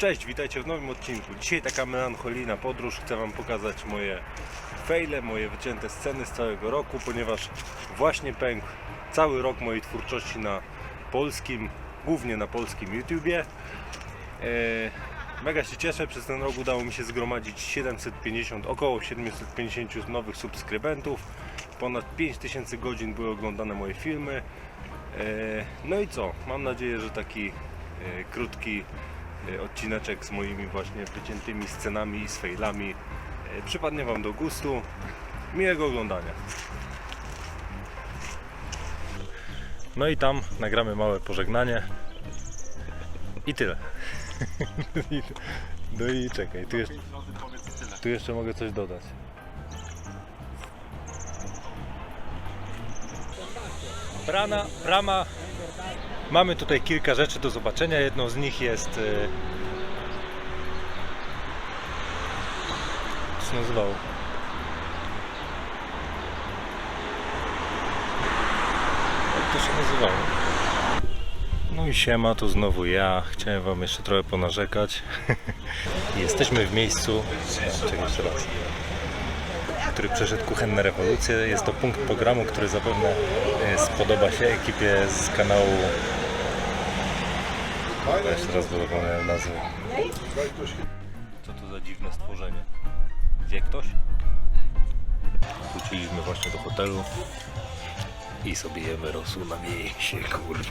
Cześć, witajcie w nowym odcinku. Dzisiaj taka melancholijna podróż. Chcę Wam pokazać moje fejle, moje wycięte sceny z całego roku, ponieważ właśnie pękł cały rok mojej twórczości na polskim, głównie na polskim YouTubie. Eee, Mega się cieszę, przez ten rok udało mi się zgromadzić 750, około 750 nowych subskrybentów. Ponad 5000 godzin były oglądane moje filmy. Eee, No i co? Mam nadzieję, że taki e, krótki e, odcineczek z moimi właśnie wyciętymi scenami i z failami e, przypadnie Wam do gustu. Miłego oglądania. No i tam nagramy małe pożegnanie. I tyle. No i czekaj, tu jeszcze, tu jeszcze mogę coś dodać. Brana, brama. Mamy tutaj kilka rzeczy do zobaczenia. Jedną z nich jest. e, Jak się nazywało? Jak to się nazywało? No i siema, tu znowu ja. Chciałem Wam jeszcze trochę ponarzekać. Jesteśmy w miejscu. Czekaj jeszcze raz który przeszedł kuchenne rewolucje. Jest to punkt programu, który zapewne e, spodoba się ekipie z kanału. Ja Jeszcze raz zapomniałem nazwy. Co to za dziwne stworzenie? Wie ktoś? Wróciliśmy właśnie do hotelu i sobie jemy rosół na mięsie, kurwa.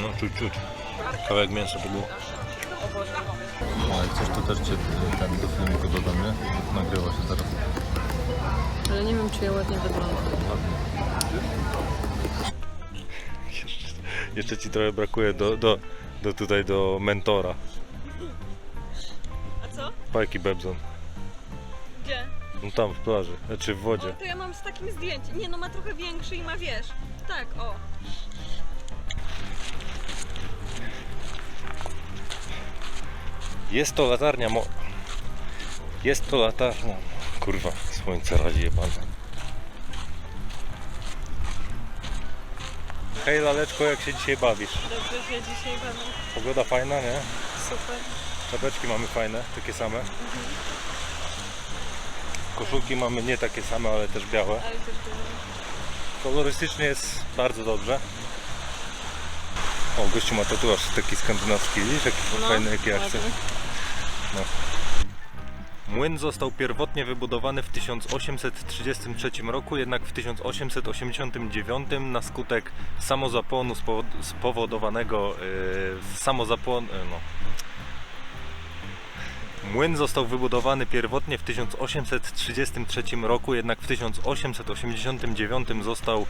No czuć, czuć. Kawałek mięsa to było. A jak coś to też cię ten do filmiku dodam, nie? Nagrywa się zaraz. Ale nie wiem, czy ja ładnie wyglądam. Jeszcze, jeszcze ci trochę brakuje do, do, do tutaj do mentora. A co? Pajki Bebzon. Gdzie? No tam w plaży, znaczy w O, wodzie. to ja mam z takim zdjęciem. Nie, no ma trochę większy i ma, wiesz. Tak, o. Jest to latarnia mo... Jest to latarnia... Kurwa, słońce razi jebane. Hej laleczko, jak się dzisiaj bawisz? Dobrze, że dzisiaj będę Pogoda fajna, nie? super. Czapeczki mamy fajne, takie same. Koszulki mamy nie takie same, ale też białe. Ale też dużo. Kolorystycznie jest bardzo dobrze. O, gościu ma tatuaż taki skandynawski, widzisz jaki fajny, jaki ja chcę. Młyn został pierwotnie wybudowany w 1833 roku, jednak w 1889 na skutek samozapłonu spowo- spowodowanego yy, samozapłon... Yy, no. Młyn został wybudowany pierwotnie w 1833 roku, jednak w 1889 został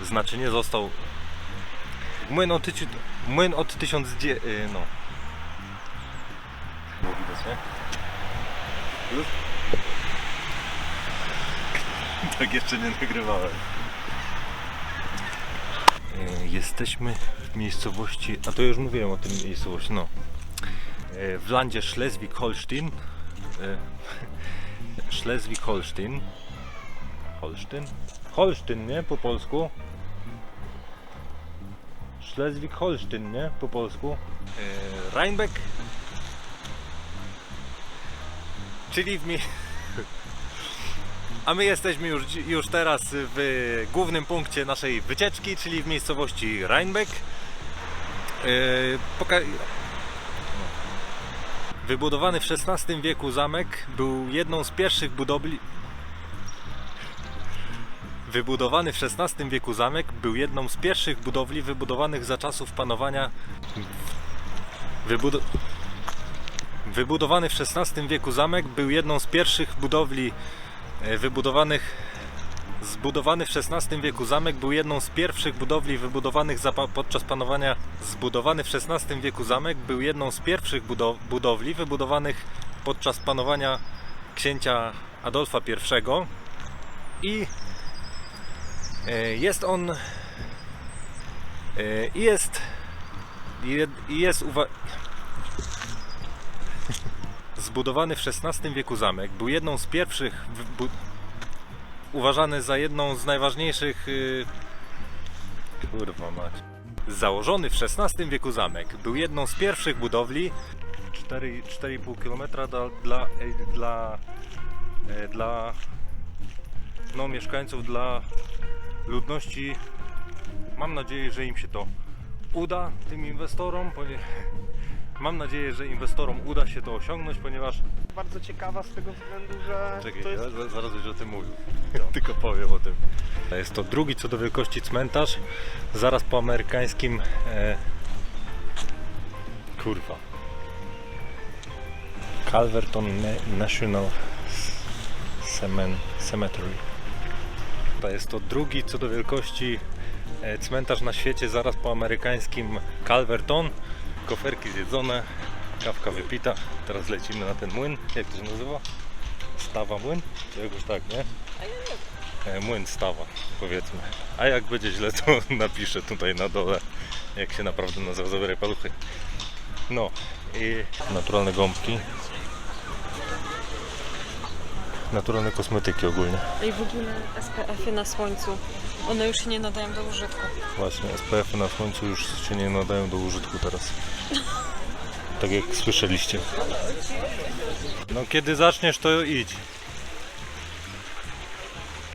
yy, znaczy nie został Młyn od, młyn od 1000 yy, no widać, nie? Już? tak jeszcze nie nagrywałem. E, Jesteśmy w miejscowości, a to już mówiłem o tym miejscowości, no. E, W landzie Schleswig-Holstein. E, Schleswig-Holstein. Holsztyn? Holsztyn, nie? Po polsku. Schleswig-Holstein, nie? Po polsku. Rheinbeck Czyli w mi... A my jesteśmy już, już teraz w głównym punkcie naszej wycieczki, czyli w miejscowości Rheinbeck. Yy, poka- Wybudowany w XVI wieku zamek był jedną z pierwszych budowli. Wybudowany w XVI wieku zamek był jedną z pierwszych budowli wybudowanych za czasów panowania. Wybudo... Wybudowany w XVI wieku zamek był jedną z pierwszych budowli e, wybudowanych Zbudowany w XVI wieku zamek był jedną z pierwszych budowli wybudowanych za, podczas panowania Zbudowany w XVI wieku zamek był jedną z pierwszych budow- budowli wybudowanych podczas panowania księcia Adolfa I i e, jest on e, i jest i i jest uwa- Zbudowany w XVI wieku zamek był jedną z pierwszych uważany za jedną z najważniejszych yy... kurwa mać Założony w XVI wieku zamek był jedną z pierwszych budowli 4 4,5 km dla, dla, dla, e, dla no, mieszkańców, dla ludności. Mam nadzieję, że im się to uda, tym inwestorom. Mam nadzieję, że inwestorom uda się to osiągnąć, ponieważ Bardzo ciekawa z tego względu, że Czekaj, to jest zaraz, zaraz będziesz o tym mówił. Tylko powiem o tym. Jest to drugi co do wielkości cmentarz, zaraz po amerykańskim. E... Kurwa. Calverton Na- National Cemen- Cemetery. To jest to drugi co do wielkości e, cmentarz na świecie, zaraz po amerykańskim Calverton. Koferki zjedzone, kawka wypita. Teraz lecimy na ten młyn. Jak to się nazywa? Stawa młyn? Jakoś tak, nie? E, Młyn stawa, powiedzmy. A jak będzie źle, to napiszę tutaj na dole, jak się naprawdę nazywa, zabieraj paluchy. No i naturalne gąbki. Naturalne kosmetyki ogólnie. I w ogóle SPF-y na słońcu. One już się nie nadają do użytku. Właśnie, SPF-y na słońcu już się nie nadają do użytku teraz. Tak jak słyszeliście. No kiedy zaczniesz, to idź.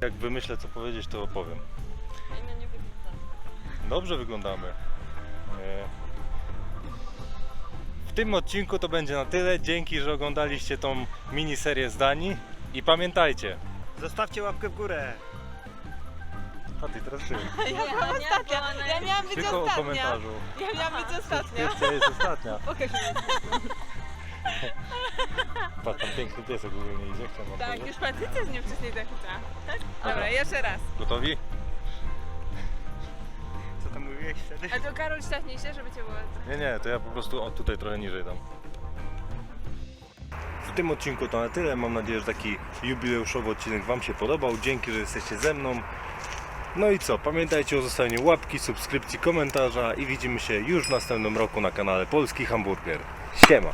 Jak wymyślę co powiedzieć, to opowiem. Dobrze wyglądamy. E, W tym odcinku to będzie na tyle. Dzięki, że oglądaliście tą miniserię z Danii. I pamiętajcie. Zostawcie łapkę w górę. A ty teraz ty. Ja byłam ostatnia. Ja miałam być Tylko o ostatnia. komentarzu. Ja miałam być ostatnia. Subskrypcja jest ostatnia. Pokaż mi. Patrz, tam piękny piesek ogólnie idzie. Chciałem wam Tak, powiedzieć. już Patrycja z nią wcześniej zachwycała. Tak? Dobra, jeszcze raz. Gotowi? Co tam mówiłeś wtedy? A to Karol ściągnij się, żeby cię było... Nie, nie, to ja po prostu o tutaj trochę niżej dam. W tym odcinku to na tyle. Mam nadzieję, że taki jubileuszowy odcinek Wam się podobał. Dzięki, że jesteście ze mną. No i co? Pamiętajcie o zostawieniu łapki, subskrypcji, komentarza i widzimy się już w następnym roku na kanale Polski Hamburger. Siema!